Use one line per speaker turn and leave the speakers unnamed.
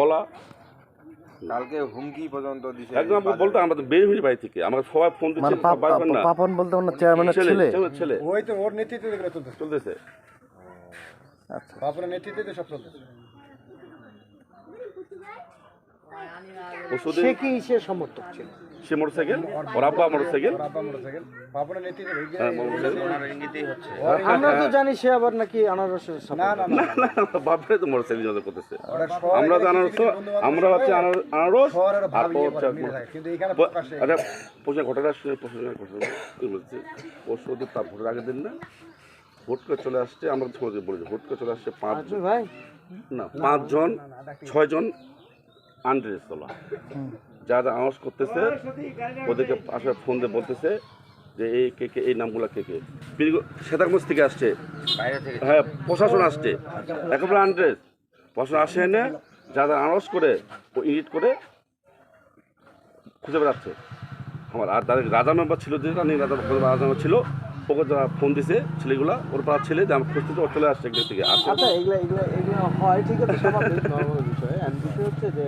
বলা।
কালকে হুমকি পর্যন্ত দিছে
একদম বলতো আমরা তো বের হই বাড়ি থেকে। সবাই ফোন
মানে
দিচ্ছে
পাপন বলতে ওনার চেয়ারম্যানের
ছেলে
ছেলে?
ওই তো ওর নেতৃত্বে চলতেছে।
চলতেছে।
আচ্ছা।
পাপনের নেতৃত্বে সব চলতেছে।
ওষুধে
সে কি সে সমর্থক ছিল?
সে মোটরসাইকেল? ওর আব্বা হ্যাঁ মোটরসাইকেল।
ওনার ইঙ্গিতেই হচ্ছে।
আমরা তো জানি সে আবার নাকি আনারসের
না
support।
না না
বাপরে তো মোটরসাইকেল জন্য করতেছে। আমরা তো আনারস আমরা হচ্ছে আনারস আচ্ছা প্রশ্ন ঘটনা তার ভোটের আগের দিন না ভোট করে চলে আসছে আমরা বলেছি ভোট করে চলে আসছে পাঁচ
আচ্ছা ভাই?
না পাঁচজন ছয়জন আন্ডারেজ তোলা যারা আওয়াজ করতেছে ওদেরকে আসলে ফোন দিয়ে বলতেছে যে এই কে কে এই নামগুলো কে কে। সেতারগঞ্জ থেকে আসছে। হ্যাঁ প্রশাসন আসছে। একেবারে আন্ডারেজ প্রশাসন আসে এনে যারা আওয়াজ করে ও ইডিট করে খুঁজে বেড়াচ্ছে। আমার আর তাদের রাজা মেম্বার ছিল যে রানি রাজা রাজা মেম্বার ছিল ওকে যারা ফোন দিছে ছেলেগুলা ওর পাড়ার ছেলে যে আমার খুঁজতে ও চলে আসছে একদিক থেকে আসে
আচ্ছা এগুলা এগুলা এগুলো হয় ঠিক আছে বিষয় বিষয় হচ্ছে যে